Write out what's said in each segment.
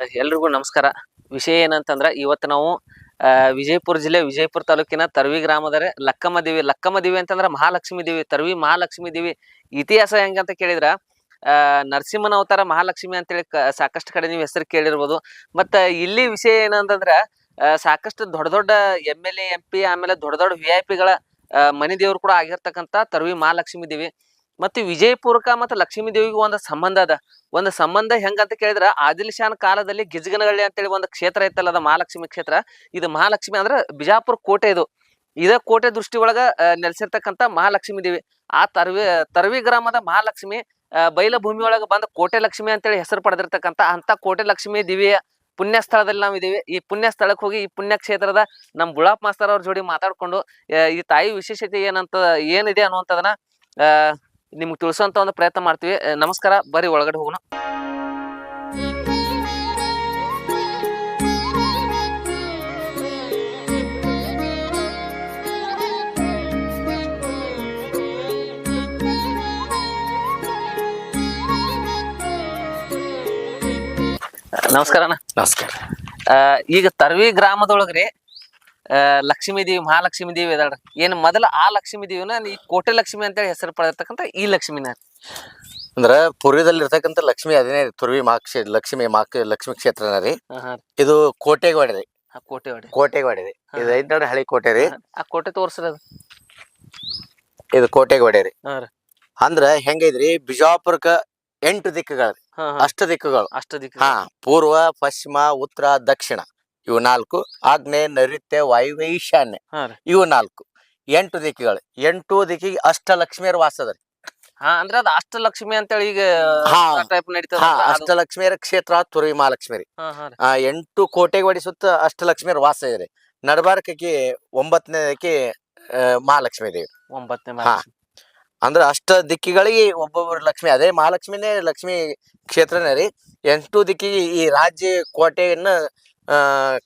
ಎಲ್ರಿಗೂ ನಮಸ್ಕಾರ. ವಿಷಯ ಏನಂತಂದ್ರೆ, ಇವತ್ತು ನಾವು ವಿಜಯಪುರ ಜಿಲ್ಲೆ, ವಿಜಯಪುರ ತಾಲೂಕಿನ ತರ್ವಿ ಗ್ರಾಮದರೆ ಲಕ್ಕಮ್ಮ ದೇವಿ. ಲಕ್ಕಮ್ಮ ದೇವಿ ಅಂತಂದ್ರೆ ಮಹಾಲಕ್ಷ್ಮಿ ದೇವಿ, ತರ್ವಿ ಮಹಾಲಕ್ಷ್ಮಿ ದೇವಿ. ಇತಿಹಾಸ ಹೆಂಗಂತ ಕೇಳಿದ್ರ ನರಸಿಂಹನ ಅವತಾರ ಮಹಾಲಕ್ಷ್ಮಿ ಅಂತೇಳಿ ಸಾಕಷ್ಟು ಕಡೆ ನೀವು ಹೆಸರು ಕೇಳಿರ್ಬೋದು. ಮತ್ತ ಇಲ್ಲಿ ವಿಷಯ ಏನಂತಂದ್ರ ಸಾಕಷ್ಟು ದೊಡ್ಡ ದೊಡ್ಡ M L A, M P, ಆಮೇಲೆ ದೊಡ್ಡ ದೊಡ್ಡ ವಿ ಐ ಪಿಗಳ ಮನೆ ದೇವರು ಕೂಡ ಆಗಿರ್ತಕ್ಕಂಥ ತರ್ವಿ ಮಹಾಲಕ್ಷ್ಮಿ ದೇವಿ. ಮತ್ತು ವಿಜಯಪುರಕ ಮತ್ತು ಲಕ್ಷ್ಮೀ ದೇವಿಗೆ ಒಂದು ಸಂಬಂಧ ಅದ. ಒಂದು ಸಂಬಂಧ ಹೆಂಗಂತ ಕೇಳಿದ್ರೆ ಆದಿಲ್ ಶಾನ್ ಕಾಲದಲ್ಲಿ ಗಿಜ್ಗನಹಳ್ಳಿ ಅಂತೇಳಿ ಒಂದು ಕ್ಷೇತ್ರ ಐತಲ್ಲ ಅದ ಮಹಾಲಕ್ಷ್ಮಿ ಕ್ಷೇತ್ರ. ಇದು ಮಹಾಲಕ್ಷ್ಮಿ ಅಂದ್ರೆ ಬಿಜಾಪುರ ಕೋಟೆ ಇದು. ಇದ ಕೋಟೆ ದೃಷ್ಟಿ ಒಳಗ ನೆಲೆಸಿರ್ತಕ್ಕಂಥ ಮಹಾಲಕ್ಷ್ಮಿ ದೇವಿ ಆ ತರ್ವಿ ತರ್ವಿ ಗ್ರಾಮದ ಮಹಾಲಕ್ಷ್ಮಿ ಬೈಲ ಭೂಮಿ ಒಳಗ ಬಂದ ಕೋಟೆ ಲಕ್ಷ್ಮಿ ಅಂತೇಳಿ ಹೆಸರು ಪಡೆದಿರ್ತಕ್ಕಂಥ ಅಂತ ಕೋಟೆ ಲಕ್ಷ್ಮಿ ದೇವಿಯ ಪುಣ್ಯ ಸ್ಥಳದಲ್ಲಿ ನಾವು ಇದೀವಿ. ಈ ಪುಣ್ಯ ಸ್ಥಳಕ್ಕೆ ಹೋಗಿ ಈ ಪುಣ್ಯ ಕ್ಷೇತ್ರದ ನಮ್ಮ ಬುಳಾಪ್ ಮಾಸ್ತರ್ ಅವ್ರ ಜೋಡಿ ಮಾತಾಡ್ಕೊಂಡು ಈ ತಾಯಿ ವಿಶೇಷತೆ ಏನಂತ, ಏನಿದೆ ಅನ್ನುವಂಥದನ್ನ ನಿಮ್ಗೆ ತಿಳಿಸೋಂತ ಒಂದು ಪ್ರಯತ್ನ ಮಾಡ್ತೀವಿ. ನಮಸ್ಕಾರ. ಬರಿ ಒಳಗಡೆ ಹೋಗೋಣ. ನಮಸ್ಕಾರ ನಮಸ್ಕಾರ. ಈಗ ತರ್ವಿ ಗ್ರಾಮದೊಳಗ್ರಿ ಲಕ್ಷ್ಮೀ ದೇವಿ ಮಹಾಲಕ್ಷ್ಮೀ ದೇವಿ ಅದಾಳ್ರಿ. ಏನ್ ಮೊದಲ ಆ ಲಕ್ಷ್ಮೀ ದೇವಿನ ಈ ಕೋಟೆ ಲಕ್ಷ್ಮಿ ಅಂತೇಳಿ ಹೆಸರು ಪಡೆದಿರ್ತಕ್ಕಂಥ ಈ ಲಕ್ಷ್ಮಿನ. ಅಂದ್ರ ಪೂರ್ವದಲ್ಲಿ ಇರ್ತಕ್ಕಂಥ ಲಕ್ಷ್ಮಿ ಅದೇನೇ ತುರ್ವಿ ಮಾಕ್ಷ ಲಕ್ಷ್ಮಿ ಮಾಕ್ ಲಕ್ಷ್ಮಿ ಕ್ಷೇತ್ರನ ರೀ. ಇದು ಕೋಟೆಗೆ ಹೊಡೆದ್ರಿ ಕೋಟೆ ಹೊಡೆ ಕೋಟೆಗೆ ರೀ. ಇದು ಐದು ನೋಡ್ರಿ ಹಳಿ ಕೋಟೆ ರೀ. ಆ ಕೋಟೆ ತೋರ್ಸ್ರಿ ಇದು ಕೋಟೆಗೆ ರೀ. ಅಂದ್ರೆ ರೀ. ಅಂದ್ರ ಹೆಂಗೈತ್ರಿ ಬಿಜಾಪುರಕ್ಕ ಎಂಟು ದಿಕ್ಕುಗಳು ಅಷ್ಟ ದಿಕ್ಕುಗಳು. ಅಷ್ಟ ದಿಕ್ಕು ಹಾ ಪೂರ್ವ ಪಶ್ಚಿಮ ಉತ್ತರ ದಕ್ಷಿಣ. ಇವು ನಾಲ್ಕು ಆಗ್ನೇಯ ನೈಋತ್ಯ ವಾಯುವ್ಯ ಈಶಾನ್ಯ ಹಾ ರೀ. ಇವು ನಾಲ್ಕು ಎಂಟು ದಿಕ್ಕಿಗಳು ಎಂಟು ದಿಕ್ಕಿಗೆ ಅಷ್ಟ ಲಕ್ಷ್ಮಿಯರ ಅಂದ್ರೆ ರೀ ಹಾ ಅಂದ್ರ ಅದ ಅಷ್ಟಲಕ್ಷ್ಮಿ ಅಂತೇಳಿ ಈಗ ಹಾ. ಟೈಪ್ ನಡೀತದ ಹಾ ಅಷ್ಟಲಕ್ಷ್ಮಿಯರ ಕ್ಷೇತ್ರ ತುರಿ ಮಹಾಲಕ್ಷ್ಮಿ ರೀ ಹಾ ಹಾ ರೀ. ಆ ಎಂಟು ಕೋಟೆಗೆ ಸುತ್ತ ಅಷ್ಟಲಕ್ಷ್ಮಿಯರ ವಾಸ ಇದೆ ನಡಬಾರಕಿ ಒಂಬತ್ತನೇದಕ್ಕೆ ಮಹಾಲಕ್ಷ್ಮಿ ದೇವಿ ಒಂಬತ್ತನೇ ಹಾ. ಮಹಾಲಕ್ಷ್ಮಿ. ಅಂದ್ರೆ ಅಷ್ಟ ದಿಕ್ಕಿಗಳಿಗೆ ಒಬ್ಬೊಬ್ಬರು ಲಕ್ಷ್ಮಿ ಅದೇ ಮಹಾಲಕ್ಷ್ಮಿನೇ ಲಕ್ಷ್ಮಿ ಕ್ಷೇತ್ರನೇ ರೀ ಎಂಟು ದಿಕ್ಕಿಗೆ ಈ ರಾಜ್ಯ ಕೋಟೆಯನ್ನ ಆ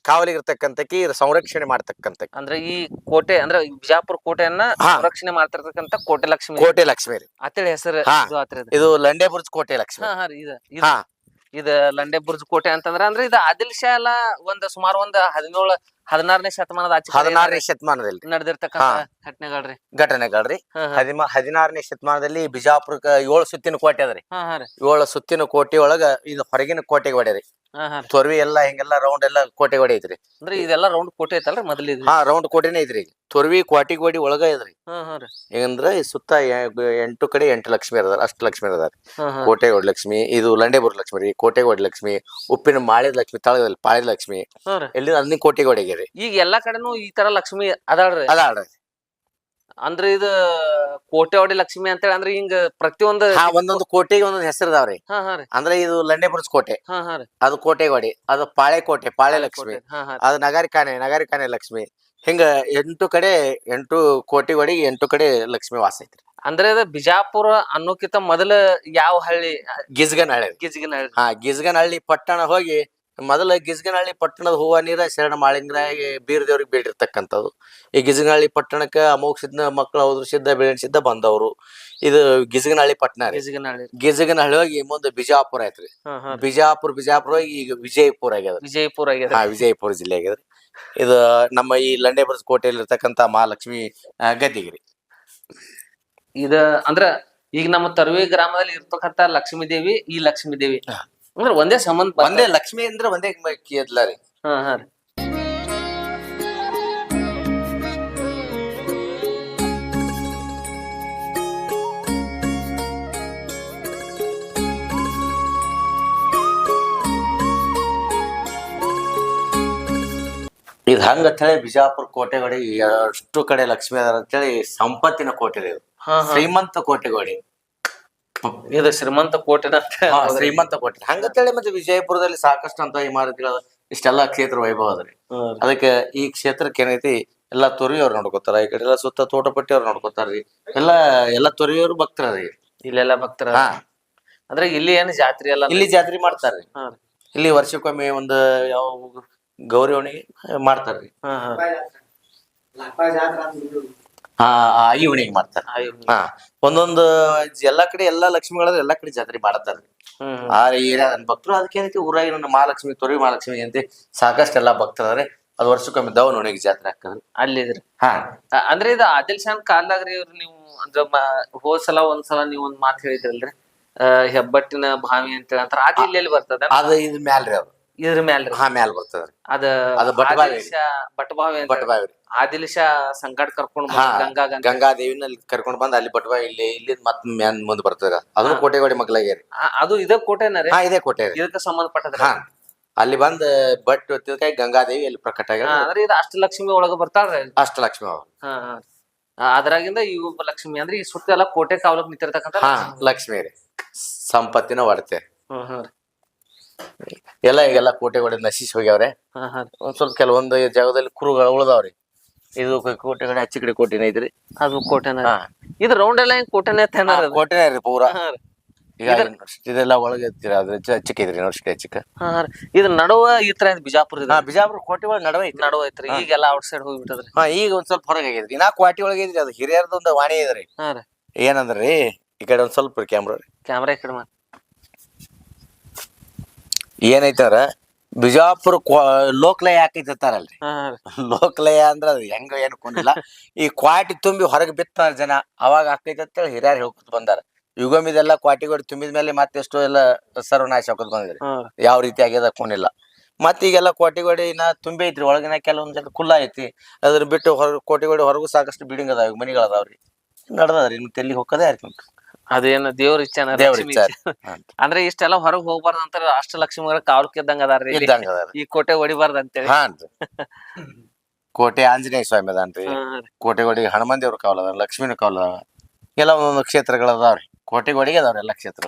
ಕಾವಲಿಗಿರ್ತಕ್ಕಂಥಕಿ ಸಂರಕ್ಷಣೆ ಮಾಡ್ತಕ್ಕಂಥ ಅಂದ್ರೆ ಈ ಕೋಟೆ ಅಂದ್ರೆ ಬಿಜಾಪುರ ಕೋಟೆಯನ್ನ ಹಾ. ಸಂರಕ್ಷಣೆ ಮಾಡ್ತಿರ್ತಕ್ಕಂತ ಕೋಟೆ ಲಕ್ಷ್ಮಿ. ಕೋಟೆ ಲಕ್ಷ್ಮಿ ರೀ ಅಂತೇಳಿ ಹೆಸರು ಹಾ. ಇದು ಆತ್ರಿ ಇದು. ಇದು ಲಂಡೆ ಬುರ್ಜ್ ಕೋಟೆ ಲಕ್ಷ್ಮಿ. ಹಾ ಹಾ ರೀ ಇದ ಇದ. ಹಾ. ಇದ ಲಂಡೆ ಬುರ್ಜ್ ಕೋಟೆ ಅಂತಂದ್ರ ಅಂದ್ರೆ ಇದು ಆದಿಲ್ ಶಾ ಎಲ್ಲ ಒಂದ್ ಸುಮಾರು ಒಂದ್ ಹದಿನೇಳು ಹದಿನಾರನೇ ಶತಮಾನದ ಆಚೆ ಹದಿನಾರನೇ ಶತಮಾನದಲ್ಲಿ. ನಡೆದಿರ್ತಕ್ಕ ಹಾ. ಘಟನೆಗಳ್ರಿ ಘಟನೆಗಳ್ರಿ. ಹಾ ಹಾ. ಹದಿಮ ಹದಿನಾರನೇ ಶತಮಾನದಲ್ಲಿ ಬಿಜಾಪುರ ಏಳು ಸುತ್ತಿನ ಕೋಟೆ ಅದ ರೀ. ಹಾ ಹಾ ರೀ. ಏಳು ಸುತ್ತಿನ ಕೋಟೆ ಒಳಗ ಇದು ಹೊರಗಿನ ಕೋಟೆಗೆ ಹೊಡೆ ರೀ ಹಾ ಹಾ ರೀ ತೊರ್ವಿ ಎಲ್ಲಾ ಹಿಂಗೆಲ್ಲಾ ರೌಂಡ್ ಎಲ್ಲಾ ಕೋಟೆ ಹೊಡೆ ಐತ್ರಿ. ಅಂದ್ರೆ ಇದೆಲ್ಲ ರೌಂಡ್ ಕೋಟೆ ಐತಲ್ರಿ ಮೊದಲ ಹಾ ರೌಂಡ್ ಕೋಟೆನೇ ಐತ್ರಿ ಈಗ. ತೊರ್ವಿ ಗೋಡಿ ಒಳಗ ಐದ್ರಿ ಹೆಂಗಂದ್ರ ಈ ಸುತ್ತ ಎ- ಎಂಟು ಕಡೆ ಎಂಟು ಲಕ್ಷ್ಮಿ ಅದಾರ ಅಷ್ಟು ಲಕ್ಷ್ಮಿ ಅದಾರ. ಕೋಟೆ ಕೋಟೆಗೋಡಿ ಲಕ್ಷ್ಮಿ ಇದು ಲಂಡೇಬೂರ್ ಲಕ್ಷ್ಮಿ ರೀ ಕೋಟೆ ಕೋಟೆಗೋಡಿ ಲಕ್ಷ್ಮಿ ಉಪ್ಪಿನ ಮಾಳಿದ ಲಕ್ಷ್ಮಿ ತಳದಲ್ಲಿ ಪಾಳಿದ ಲಕ್ಷ್ಮಿ. ಎಲ್ಲಿ ಅಲ್ಲಿ ಕೋಟೆಗೋಡಿಗೆ ರೀ. ಈಗ ಎಲ್ಲಾ ಕಡೆನೂ ಈ ತರ ಲಕ್ಷ್ಮಿ ಅದಾಳ್ರಿ? ಅದಾಳ ಅಂದ್ರ ಇದು ಕೋಟೆ ಲಕ್ಷ್ಮಿ ಲಕ್ಷ್ಮಿ ಅಂತೇಳಿ ಅಂದ್ರೆ ಹಿಂಗ ಪ್ರತಿಯೊಂದು ಹಾ ಒಂದೊಂದು ಕೋಟೆಗೆ ಒಂದೊಂದು ಹೆಸರು ಇದಾವ್ರಿ ಹಾ ಹಾ ರೀ. ಅಂದ್ರೆ ಇದು ಲಂಡೆಬುರ್ಸ್ ಕೋಟೆ. ಹಾ ಹಾ ರೀ. ಅದು ಕೋಟೆಗೋಡಿ ಅದು ಪಾಳೆ ಕೋಟೆ ಪಾಳೆ ಲಕ್ಷ್ಮಿ. ಹಾ ಹಾ ಅದು ನಗರಿಕಾನೆ ನಗರಿಕಾನೆ ಲಕ್ಷ್ಮಿ. ಹಿಂಗ ಎಂಟು ಕಡೆ ಎಂಟು ಕೋಟಿಗೋಡಿ ಎಂಟು ಕಡೆ ಲಕ್ಷ್ಮಿ ವಾಸ ಐತ್ರಿ. ಅಂದ್ರೆ ಇದು ಬಿಜಾಪುರ ಅನ್ನೋಕಿಂತ ಮೊದಲ ಯಾವ ಹಳ್ಳಿ? ಗಿಜ್ಗನಹಳ್ಳಿ ಹಳ್ಳಿ ಹಳ್ಳಿ ಹಾ ಗಿಜ್ಗನಹಳ್ಳಿ ಪಟ್ಟಣ ಹೋಗಿ ಮೊದಲ ಗಿಜಗನಹಳ್ಳಿ ಪಟ್ಟಣದ ಹೂವ ನೀರ ಶರಣ ಮಾಳಿಂಗರಾಯ ಬೀರ್ ದೇವ್ರಿಗೆ ಬೇಡಿರ್ತಕ್ಕಂಥದ್ದು. ಈ ಗಿಜಗನಹಳ್ಳಿ ಪಟ್ಟಣಕ್ಕೆ ಅಮೋಘ ಸಿದ್ಧ ಮಕ್ಕಳು ಹೋದ್ರು ಸಿದ್ಧ ಬೆಳೆಣ ಸಿದ್ಧ ಬಂದವರು. ಇದು ಗಿಜಗನಹಳ್ಳಿ ಪಟ್ಟಣ ಗಿಜಗನಹಳ್ಳಿ. ಗಿಜ್ಗನಹಳ್ಳಿ ಹೋಗಿ ಮುಂದೆ ಬಿಜಾಪುರ ಐತ್ರಿ ಬಿಜಾಪುರ ಬಿಜಾಪುರ ಹೋಗಿ ಈಗ ವಿಜಯಪುರ ಆಗ್ಯದ ವಿಜಯಪುರ ಆಗ್ಯದ ಹಾ ವಿಜಯಪುರ ಜಿಲ್ಲೆ ಆಗ್ಯದ ಇದು ನಮ್ಮ ಈ ಲಂಡೆಬರ್ಸ್ ಕೋಟೆಯಲ್ಲಿ ಇರ್ತಕ್ಕಂಥ ಮಹಾಲಕ್ಷ್ಮಿ ಆ, ಗದ್ದಿಗೆ ರೀ. ಇದ ಅಂದ್ರ ಈಗ ನಮ್ಮ ತರುವೆ ಗ್ರಾಮದಲ್ಲಿ ಇರ್ತಕ್ಕಂತ ಲಕ್ಷ್ಮೀ ದೇವಿ ಈ ಲಕ್ಷ್ಮೀ ದೇವಿ ಹಾ. ಅಂದ್ರೆ ಒಂದೇ ಸಂಬಂಧ. ಒಂದೇ ಲಕ್ಷ್ಮಿ ಅಂದ್ರೆ ಒಂದೇ ಕೇದ್ಲ ರೀ. ಹಾ ಹಾ ರೀ. ಇದು ಹಂಗ ಅಂತೇಳಿ ಬಿಜಾಪುರ ಕೋಟೆಗೋಡಿ ಎಷ್ಟು ಕಡೆ ಲಕ್ಷ್ಮಿ ಅದಾರ ಅಂತೇಳಿ ಸಂಪತ್ತಿನ ಕೋಟೆ ರೀ ಇದು ಹಾ ಹಾ. ಶ್ರೀಮಂತ ಕೋಟೆಗೋಡಿ. ಇದು ಶ್ರೀಮಂತ ಕೋಟೆನ ಅಂತ ಹಾ, ಶ್ರೀಮಂತ ಕೋಟೆ. ಹಂಗಂತೇಳಿ ಮತ್ತೆ ವಿಜಯಪುರದಲ್ಲಿ ಸಾಕಷ್ಟು ಅಂತ ಇಮಾರತಿಗಳ ಇಷ್ಟೆಲ್ಲ ಕ್ಷೇತ್ರ ವೈಭವ ಅದ್ರಿ. ಅದಕ್ಕೆ ಈ ಕ್ಷೇತ್ರಕ್ಕೆ ಏನೈತಿ ಎಲ್ಲಾ ತೊರಿಯವ್ರು ನೋಡ್ಕೋತಾರ ಈ ಕಡೆ ಎಲ್ಲ ಸುತ್ತ ತೋಟಪಟ್ಟಿ ಅವ್ರು ನೋಡ್ಕೋತಾರ್ರಿ. ಎಲ್ಲಾ ಎಲ್ಲಾ ತೊರಿಯವ್ರು ಭಕ್ತರ ರೀ ಇಲ್ಲೆಲ್ಲ ಭಕ್ತರ. ಅಂದ್ರೆ ಇಲ್ಲಿ ಏನ್ ಜಾತ್ರೆ ಎಲ್ಲ ಇಲ್ಲಿ ಜಾತ್ರೆ ಮಾಡ್ತಾರ್ರಿ. ಇಲ್ಲಿ ವರ್ಷಕ್ಕೊಮ್ಮೆ ಒಂದು ಯಾವ ಗೌರಿ ಒಣಗಿ ಮಾಡ್ತಾರ್ರಿ. ಹಾ ಹಾ. ಆ ಈವ್ನಿಂಗ್ ಮಾಡ್ತಾರೆ. ಹಾ ಒಂದೊಂದು ಎಲ್ಲಾ ಕಡೆ ಎಲ್ಲಾ ಲಕ್ಷ್ಮಿಗಳ ಎಲ್ಲಾ ಕಡೆ ಜಾತ್ರೆ ಮಾಡ್ತಾರೆ. ಹ್ಮ್ ಆ ಏರಿಯಾ ಭಕ್ತರು ಅದಕ್ಕೆ ಏನೈತಿ ಊರಾಗಿನ ಮಹಾಲಕ್ಷ್ಮಿ ತೊರಿ ಮಹಾಲಕ್ಷ್ಮಿ ಅಂತ ಸಾಕಷ್ಟು ಎಲ್ಲಾ ಭಕ್ತರಾದ್ರೆ ಅದ್ ವರ್ಷಕ್ಕೊಮ್ಮೆ ದವನೊಣಗಿ ಜಾತ್ರೆ ಹಾಕದ್ರಿ ಅಲ್ಲಿ ಹಾ. ಅಂದ್ರೆ ಇದು ಆದಿಲ್ ಶಾನ್ ಕಾಲ್ದಾಗ್ರಿ ಇವ್ರು ನೀವು ಅಂದ್ರ ಹೋದ್ಸಲ ಹೋದ್ ಸಲ ಒಂದ್ಸಲ ನೀವ್ ಒಂದ್ ಮಾತು ಹೇಳಿದ್ರಲ್ರಿ. ಆ, ಹೆಬ್ಬಟ್ಟಿನ ಭಾವಿ ಅಂತ ಹೇಳಿ ಅದ್ ಇಲ್ಲಿ ಎಲ್ಲಿ ಬರ್ತದ? ಅದ ಇದು ಮ್ಯಾಲ್ರಿ ಅದು. ಇದ್ರ ಮ್ಯಾಲ್ರಿ ಹಾ ಮ್ಯಾಲ್ ಬರ್ತದ್ರಿ. ಅದ ಅದು ಬಟ್ಬಾವಿ. ಬಟ್ಬಾವಿ ಅಂತ ಬಟ್ ಬಾವಿ ಆದಿಲ್ ಶಾ ಸಂಕಟ ಕರ್ಕೊಂಡ್ ಹಾ ಗಂಗಾ ಗಂಗಾ ಕರ್ಕೊಂಡ್ ಬಂದ್ ಅಲ್ಲಿ ಬಟ್ವಾ ಇಲ್ಲಿ ಇಲ್ಲಿ ಮತ್ ಮ್ಯಾನ್ ಮುಂದ್ ಬರ್ತದ. ಅದನ್ನು ಕೋಟೆಗೋಡಿ ಮಗ್ಲಾಗ್ಯಾರಿ ಆ, ಅದು ಇದ ಕೋಟೆನ ರೀ? ಹಾ ಇದೇ ಕೋಟೆ ರೀ. ಇದಕ್ಕೆ ಸಂಬಂಧಪಟ್ಟದ್ರಿ? ಹಾ. ಅಲ್ಲಿ ಬಂದ್ ಬಟ್ ತಿಳ್ಕಾಯಿ ಗಂಗಾದೇವಿ ಅಲ್ಲಿ ಪ್ರಕಟ ಆಗಿ ಹಾ, ಅಂದ್ರೆ ಇದು ಅಷ್ಟಲಕ್ಷ್ಮಿ ಒಳಗ ಬರ್ತಾರ ಅಷ್ಟಲಕ್ಷ್ಮಿ ಅವ್ರು ಹಾ ಹಾ. ಆ, ಅದ್ರಾಗಿಂದ ಈ ಒಬ್ಬ ಲಕ್ಷ್ಮಿ ಅಂದ್ರೆ ಈ ಸುತ್ತ ಎಲ್ಲ ಕೋಟೆ ಕಾವಲಕ್ ನಿಂತಿರ್ತಕ್ಕಂಥ ಹಾ ಲಕ್ಷ್ಮಿ. ರೀ. ಸಂಪತ್ತಿನ ಒಡತೆ ಹ್ಮ್ ಹ್ಮ್ ಎಲ್ಲ ಈಗೆಲ್ಲ ಕೋಟೆಗಳು ನಶಿಸಿ ಹೋಗ್ಯಾವ್ರೆ. ಒಂದ್ ಸ್ವಲ್ಪ ಕೆಲವೊಂದು ಜಾಗದಲ್ಲಿ ಕುರುಗಳು ಉಳ್ದಾವ್ರಿ. ಇದು ಕೋಟೆ ಕೋಟೆಗಡೆ ಹಚ್ಚಿ ಕಡೆ ಕೋಟೆನ ಐತ್ರಿ ಅದು ಕೋಟೆನ. ಹಾ. ಇದು ರೌಂಡ್ ಎಲ್ಲ ಹಿಂಗ್ ಕೋಟೆನೆ ತೆನಾರ ಕೋಟೆನೇ ರೀ ಪೂರಾ. ಈಗ ಇದೆಲ್ಲ ಒಳಗೆ ಐತ್ರಿ ಅದ್ರ ಚಿಕ್ಕ ಐತ್ರಿ ಯೂನಿವರ್ಸಿಟಿ ಚಿಕ್ಕ ಹಾ ರೀ. ಇದು ನಡುವ ಈ ತರ ಬಿಜಾಪುರ ಹಾ ಬಿಜಾಪುರ ಕೋಟೆ ಒಳಗೆ ನಡುವೆ ಐತ್ರಿ. ನಡುವ ಐತ್ರಿ. ಈಗೆಲ್ಲ ಔಟ್ ಸೈಡ್ ಹೋಗ್ಬಿಟ್ಟದ್ರಿ. ಹಾ ಈಗ ಒಂದ್ ಸ್ವಲ್ಪ ಹೊರಗೆ ಆಗೈತ್ರಿ ನಾ ಕ್ವಾಟಿ ಒಳಗೆ ಐತ್ರಿ ಅದು ಹಿರಿಯರ್ದೊಂದು ವಾಣಿ ಐತ್ರಿ ಹಾ ರೀ. ಏನಂದ್ರಿ? ಈ ಕಡೆ ಒಂದ್ ಸ್ವಲ್ಪ ಕ್ಯಾಮ್ರಾ ರೀ. ಕ್ಯಾಮ್ರಾ ಈ ಕಡೆ ಮಾಡಿ ಏನೈತಾರ ಬಿಜಾಪುರ ಲೋಕಲಯ ಯಾಕೈತೆ ಅಂತಾರಲ್ರಿ ಹಾ. ಲೋಕಲಯ ಅಂದ್ರ ಅದು ಹೆಂಗ ಏನು ಕೊಂಡಿಲ್ಲ ಈ ಕ್ವಾಟಿ ತುಂಬಿ ಹೊರಗೆ ಬಿತ್ತಾರ ಜನ ಅವಾಗ ಹಾಕೈತ ಅಂತೇಳಿ ಹಿರಿಯರ್ ಹೇಳ್ಕೊತ ಬಂದಾರ. ಯುಗಮಿದೆಲ್ಲ ಕ್ವಾಟಿಗಳು ತುಂಬಿದ ಮೇಲೆ ಮತ್ತೆಷ್ಟೋ ಎಲ್ಲ ಸರ್ವನಾಶ ಹಾಕೋದ್ ಬಂದಿದ್ರಿ ಯಾವ ರೀತಿ ಆಗ್ಯದ ಕೊಂಡಿಲ್ಲ ಮತ್ ಈಗೆಲ್ಲ ಕೋಟಿಗೋಡಿ ಇನ್ನ ತುಂಬಿ ಐತ್ರಿ ಒಳಗಿನ ಕೆಲವೊಂದ್ ಜನ ಕುಲ್ಲ ಐತಿ. ಅದ್ರ ಬಿಟ್ಟು ಹೊರ ಕೋಟಿಗೋಡಿ ಹೊರಗೂ ಸಾಕಷ್ಟು ಬಿಲ್ಡಿಂಗ್ ಅದಾವ ಈಗ ಮನಿಗಳು ಅದಾವ್ರಿ ನಡ್ದದ್ರಿ ಇನ್ನು ತೆಲ್ಲಿ ಹೋಗೋದೇ ಆಯ್ತು ಅದೇನ ದೇವ್ರ ಇಚ್ಛೆನ ದೇವ್ರ ಲಕ್ಷ್ಮಿ ಇಚ್ಛೆ. ಇಚ್ಛೆ. ಅಂದ್ರೆ ಇಷ್ಟೆಲ್ಲ ಹೊರಗ್ ಹೋಗ್ಬಾರ್ದು ಅಂತ ಅಷ್ಟಲಕ್ಷ್ಮಿಗಳ ಕಾವಲ್ಕ್ ಇದ್ದಂಗ ಅದಾರ್ರಿ ಇಲ್ಲಿ. ಇದ್ದಂಗ ಅದಾರ ಈ ಕೋಟೆ ಹೊಡಿಬಾರ್ದು ಅಂತೇಳಿ. ಹಾನ್ರಿ ಕೋಟೆ ಆಂಜನೇಯ ಸ್ವಾಮಿ ಅದಾನ್ರಿ. ಹಾ ರೀ. ಕೋಟೆಗೋಡಿ ಹನುಮಾನ್ ದೇವ್ರ ಕಾವಲ ಅದ ಲಕ್ಷ್ಮೀನ ಕಾವಲ ಅದಾವ ಎಲ್ಲ ಒಂದೊಂದು ಕ್ಷೇತ್ರಗಳು ಅದಾವ್ರಿ. ಕೋಟೆಗೋಡಿಗೆ ಅದಾವ್ರಿ ಎಲ್ಲ ಕ್ಷೇತ್ರ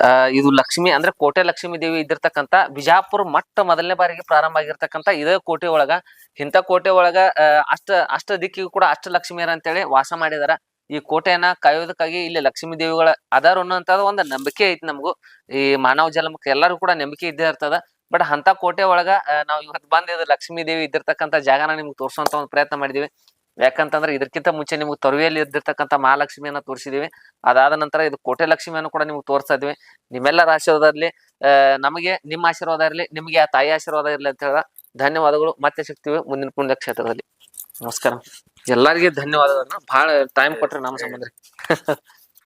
ಆ, ಇದು ಲಕ್ಷ್ಮಿ ಅಂದ್ರೆ ಕೋಟೆ ಲಕ್ಷ್ಮಿ ದೇವಿ ಇದ್ದಿರ್ತಕ್ಕಂತ ಬಿಜಾಪುರ ಮಟ್ಟ ಮೊದಲನೇ ಬಾರಿಗೆ ಪ್ರಾರಂಭ ಆಗಿರ್ತಕ್ಕಂತ ಇದೇ ಕೋಟೆ ಒಳಗ. ಇಂಥ ಕೋಟೆ ಒಳಗ ಆ, ಅಷ್ಟ ಅಷ್ಟ ದಿಕ್ಕಿಗೂ ಕೂಡ ಅಷ್ಟ ಲಕ್ಷ್ಮಿಯರ ಅಂತೇಳಿ ವಾಸ ಮಾಡಿದಾರ. ಈ ಕೋಟೆಯನ್ನ ಕಾಯೋದಕ್ಕಾಗಿ ಇಲ್ಲಿ ಲಕ್ಷ್ಮೀ ದೇವಿಗಳ ಅದಾರ ಅನ್ನೋಂಥದ್ದು ಒಂದು ನಂಬಿಕೆ ಐತಿ ನಮಗೂ. ಈ ಮಾನವ ಜನ್ಮಕ್ಕೆ ಎಲ್ಲರೂ ಕೂಡ ನಂಬಿಕೆ ಇದ್ದೇ ಇರ್ತದ. ಬಟ್ ಅಂತ ಕೋಟೆ ಒಳಗ ನಾವು ಇವತ್ತು ಬಂದಿದ್ದು ಲಕ್ಷ್ಮೀ ದೇವಿ ಇದ್ದಿರ್ತಕ್ಕಂಥ ಜಾಗನ ನಿಮ್ಗೆ ತೋರಿಸುವಂತ ಒಂದು ಪ್ರಯತ್ನ ಮಾಡಿದೀವಿ. ಯಾಕಂತಂದ್ರೆ ಇದಕ್ಕಿಂತ ಮುಂಚೆ ನಿಮ್ಗೆ ತೊರವೆಯಲ್ಲಿ ಇದ್ದಿರ್ತಕ್ಕಂಥ ಮಹಾಲಕ್ಷ್ಮಿಯನ್ನ ತೋರಿಸಿದೀವಿ. ಅದಾದ ನಂತರ ಇದು ಕೋಟೆ ಲಕ್ಷ್ಮಿಯನ್ನು ಕೂಡ ನಿಮ್ಗೆ ತೋರಿಸ್ತಾ ಇದ್ವಿ. ನಿಮ್ಮೆಲ್ಲರ ಆಶೀರ್ವಾದ ಇರ್ಲಿ ನಮಗೆ ನಿಮ್ಮ ಆಶೀರ್ವಾದ ಇರಲಿ, ನಿಮಗೆ ಆ ತಾಯಿ ಆಶೀರ್ವಾದ ಇರಲಿ ಅಂತ ಹೇಳಿದ ಧನ್ಯವಾದಗಳು. ಮತ್ತೆ ಸಿಗ್ತೀವಿ ಮುಂದಿನ ಪುಣ್ಯ ಕ್ಷೇತ್ರದಲ್ಲಿ ನಮಸ್ಕಾರ. ಎಲ್ಲರಿಗೆ ಧನ್ಯವಾದಗಳನ್ನ ಬಹಳ ಟೈಮ್ ಕೊಟ್ರೆ ನಮ್ಮ ಸಂಬಂಧ